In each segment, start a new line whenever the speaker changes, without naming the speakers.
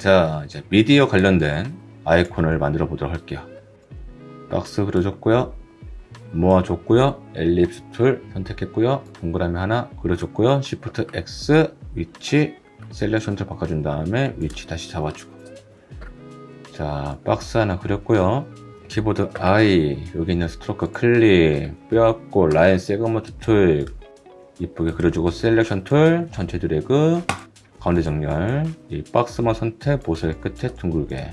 자, 이제 미디어 관련된 아이콘을 만들어 보도록 할게요. 박스 그려줬고요. 모아줬고요. 엘립스 툴 선택했고요. 동그라미 하나 그려줬고요. Shift X 위치 셀렉션 툴 바꿔준 다음에 위치 다시 잡아주고 자, 박스 하나 그렸고요. 키보드 I 여기 있는 스트로크 클릭 뼈고 라인 세그먼트 툴 이쁘게 그려주고 셀렉션 툴 전체 드래그 가운데 정렬 이 박스만 선택 보스의 끝에 둥글게.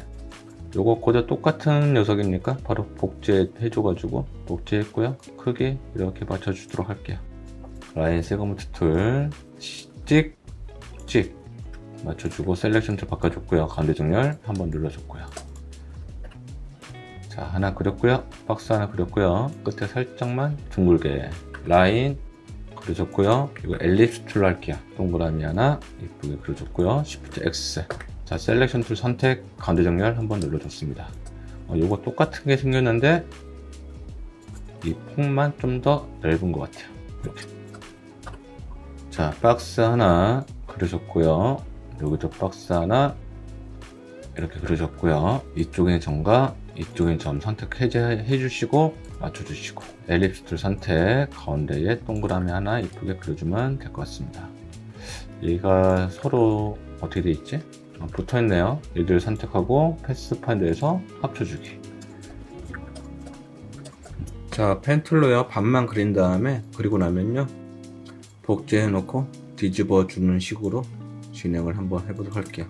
요거 코드 똑같은 녀석입니까? 바로 복제 해 줘 가지고 복제했고요. 크기 이렇게 맞춰 주도록 할게요. 라인 세그먼트 툴 찍, 찍. 맞춰주고 셀렉션 툴 바꿔줬고요. 가운데 정렬 한번 눌러줬고요. 자 하나 그렸고요. 박스 하나 그렸고요. 끝에 살짝만 둥글게. 라인 그려줬고요. 그리고 엘립스 툴로 할게요. 동그라미 하나 이쁘게 그려줬고요. Shift X. 자 셀렉션 툴 선택 가운데 정렬 한번 눌러줬습니다. 어, 요거 똑같은 게 생겼는데 이 폭만 좀 더 넓은 것 같아요. 이렇게. 자 박스 하나 그려줬고요. 여기도 박스 하나 이렇게 그려줬고요. 이쪽에 점과 이쪽에 점 선택 해제 해 주시고 맞춰주시고 엘립스 툴 선택 가운데에 동그라미 하나 이쁘게 그려주면 될 것 같습니다. 얘가 서로 어떻게 돼 있지? 아, 붙어 있네요. 얘들 선택하고 패스파인드에서 합쳐주기. 자 펜툴로요 반만 그린 다음에 그리고 나면요. 복제해 놓고 뒤집어 주는 식으로 진행을 한번 해보도록 할게요.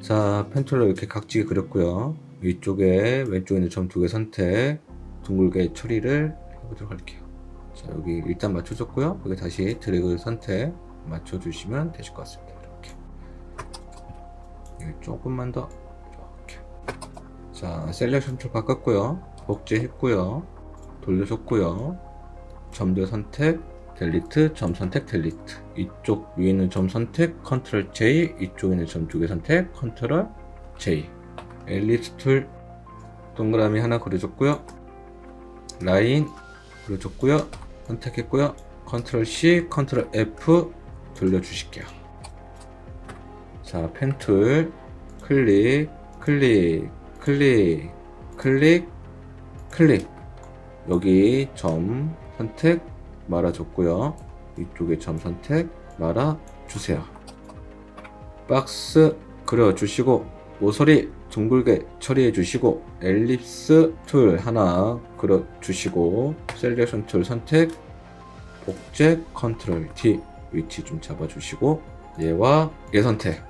자 펜툴로 이렇게 각지게 그렸고요 위쪽에 왼쪽에 있는 점 두 개 선택 둥글게 처리를 해보도록 할게요. 자 여기 일단 맞춰줬고요. 여기 다시 드래그 선택 맞춰주시면 되실 것 같습니다. 이렇게. 조금만 더 이렇게. 자 셀렉션 툴 바꿨고요. 복제했고요. 돌려줬고요. 점들 선택 델리트 점 선택 델리트 이쪽 위에 있는 점 선택 컨트롤 J 이쪽에 있는 점 두 개 선택 컨트롤 J 엘립스 툴 동그라미 하나 그려줬고요. 라인 그려줬고요. 선택했고요. 컨트롤 C 컨트롤 F 돌려주실게요. 자 펜 툴. 클릭 클릭 클릭 클릭 클릭. 여기 점 선택 말아줬고요. 이쪽에 점 선택 말아주세요. 박스 그려주시고 모서리 둥글게 처리해 주시고 엘립스 툴 하나 그려 주시고 셀렉션 툴 선택 복제 컨트롤 T 위치 좀 잡아 주시고 얘와 얘 선택.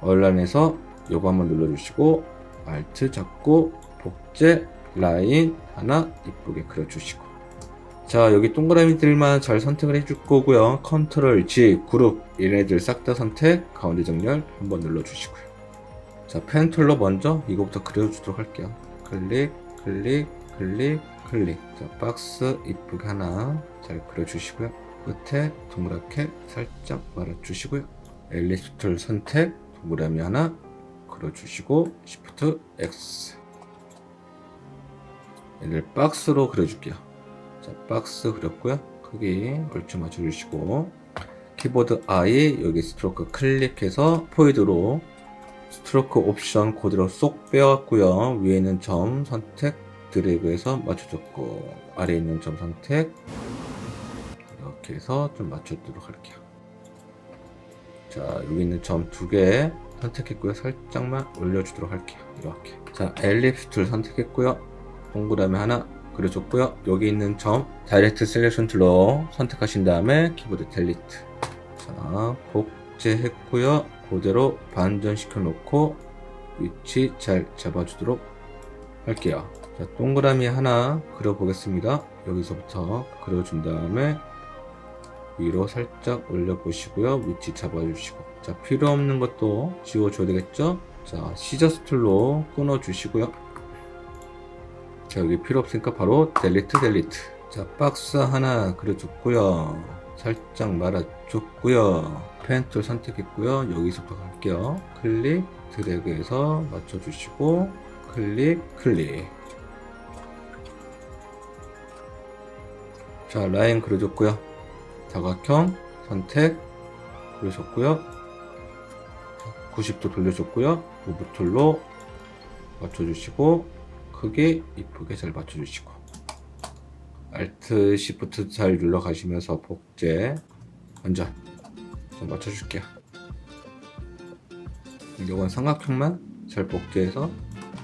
얼란에서 요거 한번 눌러 주시고 알트 잡고 복제 라인 하나 이쁘게 그려 주시고. 자 여기 동그라미들만 잘 선택을 해줄 거고요. 컨트롤 G 그룹 얘네들 싹 다 선택 가운데 정렬 한번 눌러 주시고요 자, 펜 툴로 먼저 이거부터 그려주도록 할게요. 클릭, 클릭, 클릭, 클릭. 자, 박스 이쁘게 하나 잘 그려주시고요. 끝에 동그랗게 살짝 말아주시고요. 엘리스 툴 선택, 동그라미 하나 그려주시고, Shift X. 얘를 박스로 그려줄게요. 자, 박스 그렸고요. 크기 얼추 맞춰주시고, 키보드 I 여기 스트로크 클릭해서 포이드로 스트로크 옵션 그대로 쏙 빼왔고요. 위에 있는 점 선택 드래그해서 맞춰줬고 아래에 있는 점 선택 이렇게 해서 좀 맞춰주도록 할게요. 자 여기 있는 점 두 개 선택했고요. 살짝만 올려주도록 할게요. 이렇게 자 엘립스 툴 선택했고요. 동그라미 하나 그려줬고요. 여기 있는 점 다이렉트 셀렉션 툴로 선택하신 다음에 키보드 델리트 자 복 제했고요. 그대로 반전시켜 놓고 위치 잘 잡아주도록 할게요. 자, 동그라미 하나 그려 보겠습니다. 여기서부터 그려준 다음에 위로 살짝 올려 보시고요. 위치 잡아주시고. 자, 필요 없는 것도 지워줘야 되겠죠? 자, 시저스 툴로 끊어 주시고요. 자, 여기 필요 없으니까 바로 델리트 델리트. 자, 박스 하나 그려줬고요. 살짝 말아줬고요. 펜툴 선택했고요. 여기서부터 갈게요. 클릭, 드래그해서 맞춰주시고 클릭, 클릭. 자, 라인 그려줬고요. 다각형 선택 그려줬고요. 90도 돌려줬고요. 무브 툴로 맞춰주시고 크게 이쁘게 잘 맞춰주시고 알트 시프트 잘 눌러 가시면서 복제 완전 좀 맞춰줄게요. 이건 삼각형만 잘 복제해서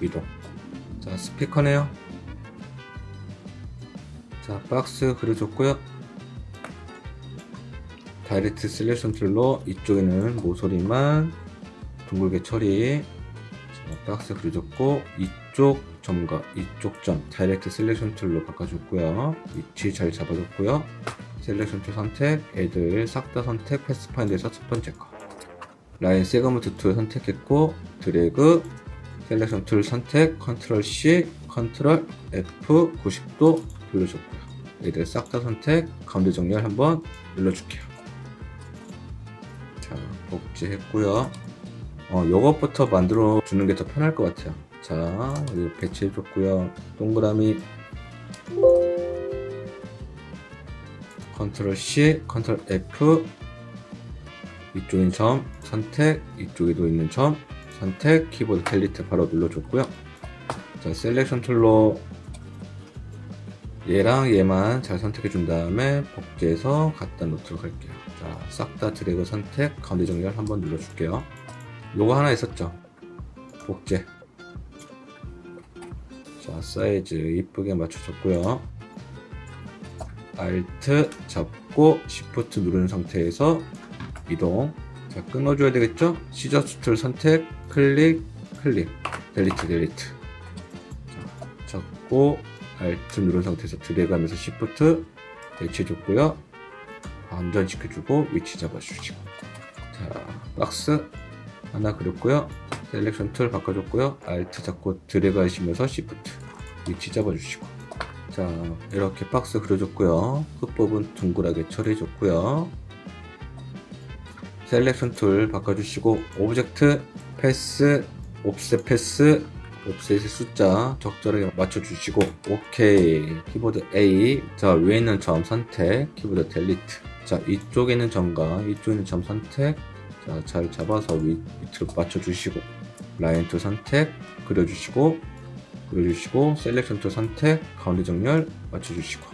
이동. 자 스피커네요. 자 박스 그려줬고요. 다이렉트 셀렉션 툴로 이쪽에는 모서리만 둥글게 처리. 자, 박스 그려줬고 이 쪽 점과 이쪽 점 다이렉트 셀렉션 툴로 바꿔줬고요. 위치 잘 잡아줬고요. 셀렉션 툴 선택 애들 싹 다 선택 패스파인드에서 첫 번째 거. 라인 세그먼트 툴 선택했고 드래그 셀렉션 툴 선택 컨트롤 C 컨트롤 F 90도 돌려줬고요. 얘들 싹 다 선택 가운데 정렬 한번 눌러줄게요. 자 복제했고요. 어 요것부터 만들어 주는 게 더 편할 것 같아요 자 여기 배치해줬고요. 동그라미. 컨트롤 C 컨트롤 F. 있는 점 선택. 이쪽에도 있는 점 선택. 키보드 델리트 바로 눌러줬고요. 자 셀렉션 툴로 얘랑 얘만 잘 선택해 준 다음에 복제해서 갖다 놓도록 할게요. 자 싹 다 드래그 선택 가운데 정렬 한번 눌러줄게요. 요거 하나 있었죠? 복제 자 사이즈 이쁘게 맞춰줬고요. Alt 잡고 Shift 누른 상태에서 이동. 자 끊어줘야 되겠죠? 시저스 툴 선택 클릭 클릭. 델리트 델리트 자, 잡고 Alt 누른 상태에서 드래그 하면서 Shift 배치해줬고요. 안전시켜주고 위치 잡아주시고 자 박스 하나 그렸고요. 셀렉션 툴 바꿔줬고요. Alt 잡고 드래그 하시면서 Shift 위치 잡아주시고. 자 이렇게 박스 그려줬고요. 끝부분 둥글하게 처리해줬고요. 셀렉션 툴 바꿔주시고 오브젝트 패스 옵셋 패스 옵셋의 숫자 적절하게 맞춰주시고 오케이. 키보드 A. 자 위에 있는 점 선택 키보드 델리트. 자 이쪽에 있는 점과 이쪽에 있는 점 선택. 자 잘 잡아서 위, 밑으로 맞춰주시고 라인 툴 선택 그려주시고 그려주시고 셀렉션 툴 선택 가운데 정렬 맞춰주시고.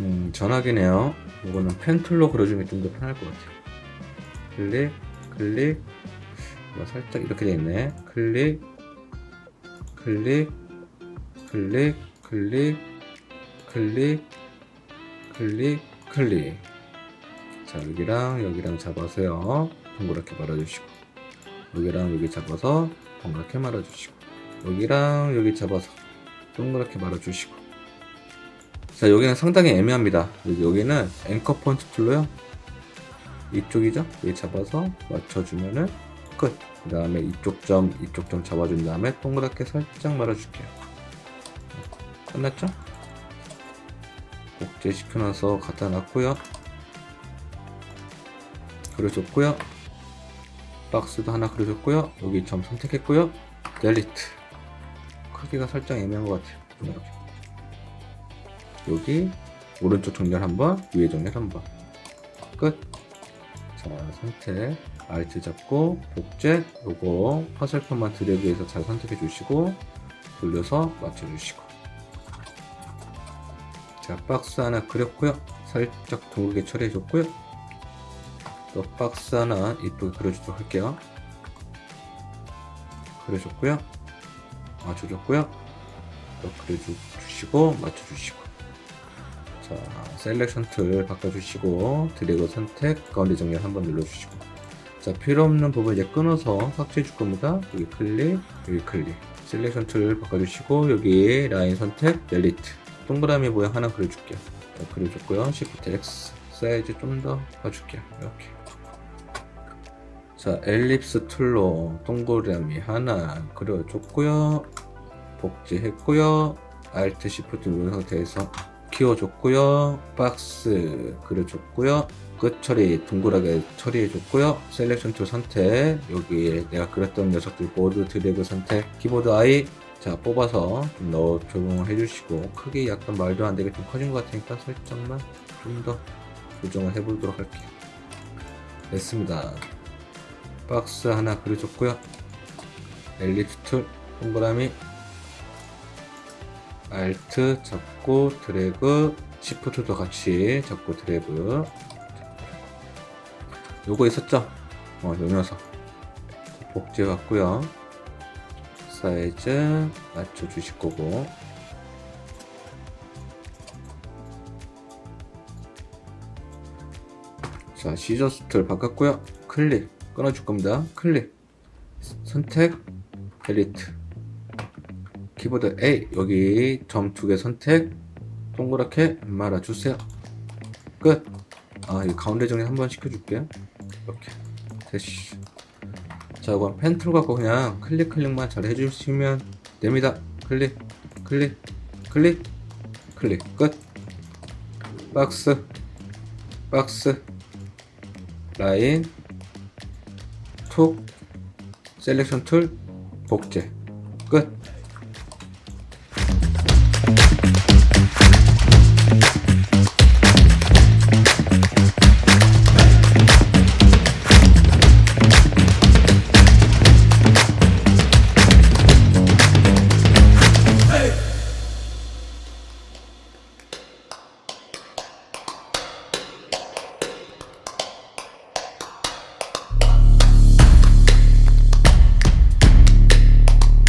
음 전화기네요. 이거는 펜 툴로 그려주면 좀 더 편할 것 같아요. 클릭 클릭. 뭐 살짝 이렇게 돼 있네. 클릭 클릭 클릭 클릭 클릭 클릭 클릭. 자 여기랑 여기랑 잡아서요. 동그랗게 말아주시고 여기랑 여기 잡아서 동그랗게 말아주시고 여기랑 여기 잡아서 동그랗게 말아주시고. 자 여기는 상당히 애매합니다. 여기는 앵커 폰트 툴로요. 이쪽이죠? 여기 잡아서 맞춰주면은 끝. 그 다음에 이쪽 점 이쪽 점 잡아준 다음에 동그랗게 살짝 말아줄게요. 끝났죠? 복제 시켜놔서 갖다 놨고요. 그려줬고요 박스도 하나 그려줬고요 여기 점 선택했고요 델리트 크기가 살짝 애매한 것 같아요. 여기 오른쪽 정렬 한번 위에 정렬 한번 끝 자, 선택, Alt 잡고, 복제, 요거 화살표만 드래그해서 잘 선택해 주시고, 돌려서 맞춰 주시고. 자, 박스 하나 그렸고요. 살짝 둥글게 처리해 줬고요. 또 박스 하나 이쁘게 그려주도록 할게요. 그려줬고요. 맞춰줬고요. 또 그려주시고, 맞춰주시고. 자, 셀렉션 툴 바꿔주시고 드래그 선택 가운데 정렬 한번 눌러주시고 자 필요 없는 부분 이제 끊어서 삭제해 줄 겁니다 여기 클릭 여기 클릭 셀렉션 툴 바꿔주시고 여기 라인 선택 델리트 동그라미 모양 하나 그려줄게요 자, 그려줬고요 Shift X 사이즈 좀 더 봐줄게요 이렇게. 자 엘립스 툴로 동그라미 하나 그려줬고요. 복제했고요. Alt Shift 누른 상태에서 키워줬고요. 박스 그려줬고요. 끝 처리 동그랗게 처리해줬고요. 셀렉션 툴 선택 여기 내가 그렸던 녀석들 모두 드래그 선택 키보드 I 자 뽑아서 좀 넣어 적용을 해주시고 크기 약간 말도 안 되게 좀 커진 것 같으니까 살짝만 좀더 조정을 해보도록 할게요 됐습니다. 박스 하나 그려줬고요. 엘립스 툴 동그라미 알트 잡고 드래그 시프트도 같이 잡고 드래그 요거 있었죠? 어, 요 녀석 복제 같고요. 사이즈 맞춰 주실 거고 자 시저스 툴 바꿨고요. 클릭 끊어줄 겁니다. 클릭 선택 엘리트 키보드 A 여기 점 두 개 선택 동그랗게 말아주세요. 끝. 아, 이 가운데 정리 한번 시켜줄게요. 이렇게. 됐시. 자, 그럼 펜 툴 갖고 그냥 클릭 클릭만 잘 해주시면 됩니다. 클릭, 클릭, 클릭, 클릭. 끝. 박스, 박스, 라인, 톡, 셀렉션 툴, 복제. 끝.